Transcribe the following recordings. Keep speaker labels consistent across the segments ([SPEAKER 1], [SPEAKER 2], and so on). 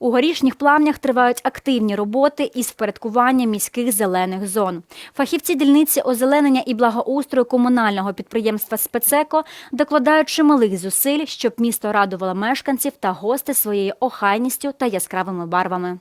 [SPEAKER 1] У горішніх плавнях тривають активні роботи із впорядкування міських зелених зон. Фахівці дільниці озеленення і благоустрою комунального підприємства «Спецеко» докладають чималих зусиль, щоб місто радувало мешканців та гостей своєю охайністю та яскравими барвами.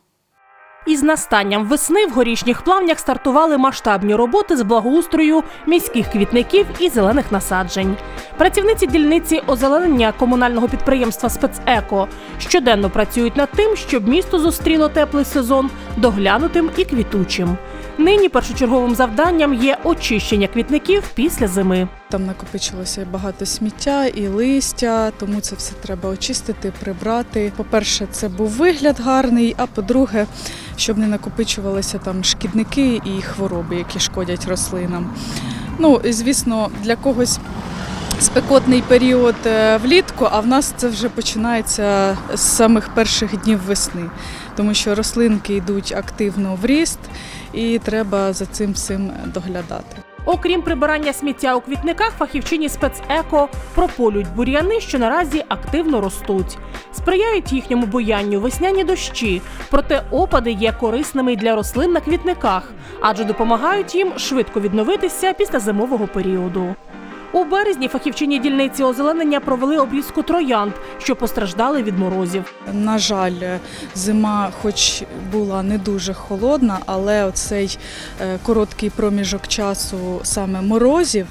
[SPEAKER 2] Із настанням весни в горішніх плавнях стартували масштабні роботи з благоустрою міських квітників і зелених насаджень. Працівниці дільниці озеленення комунального підприємства «Спецеко» щоденно працюють над тим, щоб місто зустріло теплий сезон доглянутим і квітучим. Нині першочерговим завданням є очищення квітників після зими.
[SPEAKER 3] Там накопичилося багато сміття і листя, тому це все треба очистити, прибрати. По-перше, це був вигляд гарний, а по-друге, щоб не накопичувалися там шкідники і хвороби, які шкодять рослинам. Ну, звісно, для когось спекотний період е, влітку, а в нас це вже починається з самих перших днів весни, тому що рослинки йдуть активно в ріст, і треба за цим всім доглядати.
[SPEAKER 2] Окрім прибирання сміття у квітниках, фахівчині спецеко прополюють бур'яни, що наразі активно ростуть. Сприяють їхньому буянню весняні дощі, проте опади є корисними для рослин на квітниках, адже допомагають їм швидко відновитися після зимового періоду. У березні фахівчині дільниці озеленення провели обрізку троянд, що постраждали від морозів.
[SPEAKER 3] На жаль, зима, хоч була не дуже холодна, але оцей е, короткий проміжок часу саме морозів.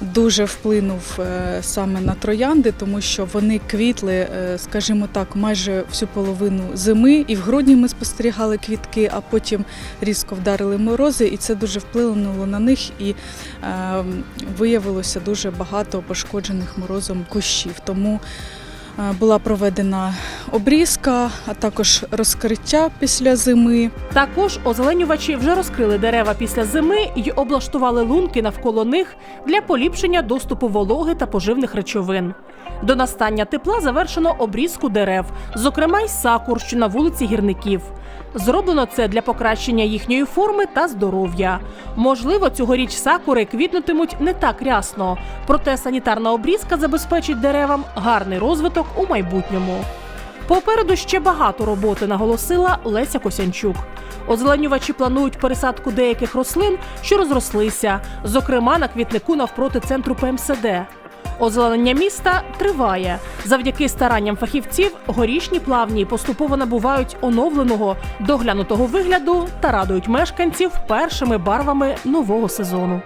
[SPEAKER 3] Дуже вплинув е, саме на троянди, тому що вони квітли, е, скажімо так, майже всю половину зими. І в грудні ми спостерігали квітки, а потім різко вдарили морози, і це дуже вплинуло на них. І е, виявилося дуже багато пошкоджених морозом кущів. Тому була проведена обрізка, а також розкриття після зими.
[SPEAKER 2] Також озеленювачі вже розкрили дерева після зими і облаштували лунки навколо них для поліпшення доступу вологи та поживних речовин. До настання тепла завершено обрізку дерев, зокрема й сакур, що на вулиці гірників. Зроблено це для покращення їхньої форми та здоров'я. Можливо, цьогоріч сакури квітнутимуть не так рясно, проте санітарна обрізка забезпечить деревам гарний розвиток у майбутньому. Попереду ще багато роботи, наголосила Леся Косянчук. Озеленювачі планують пересадку деяких рослин, що розрослися, зокрема на квітнику навпроти центру ПМСД. Озеленення міста триває. Завдяки старанням фахівців горішні плавні поступово набувають оновленого, доглянутого вигляду та радують мешканців першими барвами нового сезону.